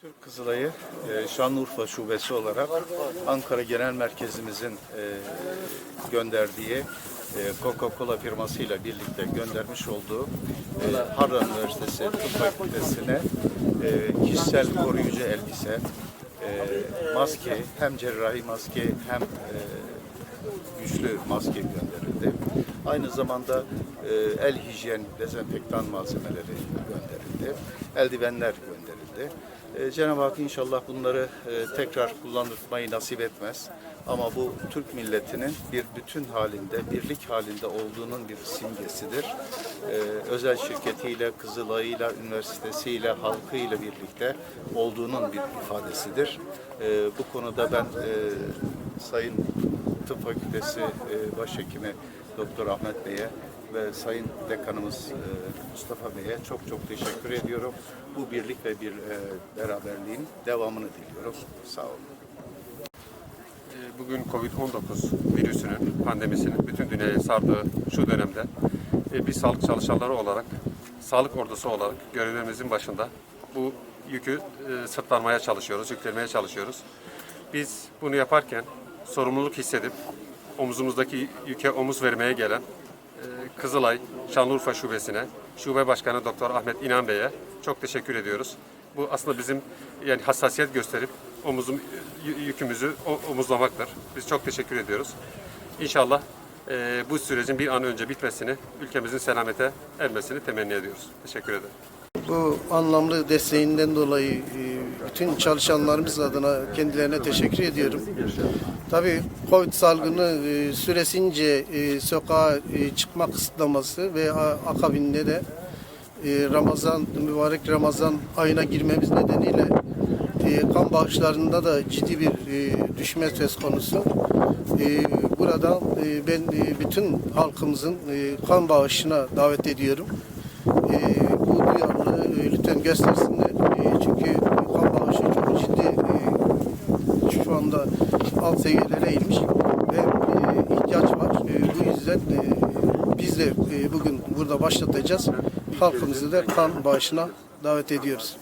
Türk Kızılay'ı e, Şanlıurfa Şubesi olarak Ankara Genel Merkezimizin e, gönderdiği e, Coca-Cola firmasıyla birlikte göndermiş olduğu Harran Üniversitesi Tıp Fakültesi'ne kişisel koruyucu elbise, maske, hem cerrahi maske hem güçlü maske gönderildi. Aynı zamanda el hijyen dezenfektan malzemeleri gönderildi. Eldivenler gönderildi. E, Cenab-ı Hak inşallah bunları e, tekrar kullandırmayı nasip etmez. Ama bu Türk milletinin bir bütün halinde, birlik halinde olduğunun bir simgesidir. E, özel şirketiyle, Kızılay'ıyla, üniversitesiyle, halkıyla birlikte olduğunun bir ifadesidir. E, bu konuda ben e, Sayın Tıp Fakültesi e, Başhekimi Doktor Ahmet Bey'e ve Sayın Dekanımız e, Mustafa Bey'e çok çok teşekkür ediyorum. Bu birlik ve bir e, beraberliğin devamını diliyorum. Sağ olun. Ee, Bugün Covid-19 virüsünün, pandemisinin bütün dünyayı sardığı şu dönemde e, biz sağlık çalışanları olarak, sağlık ordusu olarak görevlerimizin başında bu yükü e, sırtlanmaya çalışıyoruz, yüklemeye çalışıyoruz. Biz bunu yaparken sorumluluk hissedip omuzumuzdaki yüke omuz vermeye gelen e, Kızılay Şanlıurfa Şubesi'ne, Şube Başkanı Doktor Ahmet İnan Bey'e çok teşekkür ediyoruz. Bu aslında bizim yani hassasiyet gösterip omuzum yükümüzü omuzlamaktır. Biz çok teşekkür ediyoruz. İnşallah e, bu sürecin bir an önce bitmesini, ülkemizin selamete ermesini temenni ediyoruz. Teşekkür ederim. Bu anlamlı desteğinden dolayı e, bütün çalışanlarımız adına kendilerine teşekkür ediyorum. Tabii Covid salgını e, süresince e, sokağa çıkma kısıtlaması ve akabinde de Ramazan, mübarek Ramazan ayına girmemiz nedeniyle kan bağışlarında da ciddi bir düşme söz konusu. Burada ben bütün halkımızın kan bağışına davet ediyorum. E, bu duyarlılığı e, lütfen göstersinler. E, çünkü kan bağışı çok ciddi e, şu anda alt seviyelere inmiş ve e, ihtiyaç var. E, bu yüzden e, biz de e, bugün burada başlatacağız. Halkımızı da kan bağışına davet ediyoruz.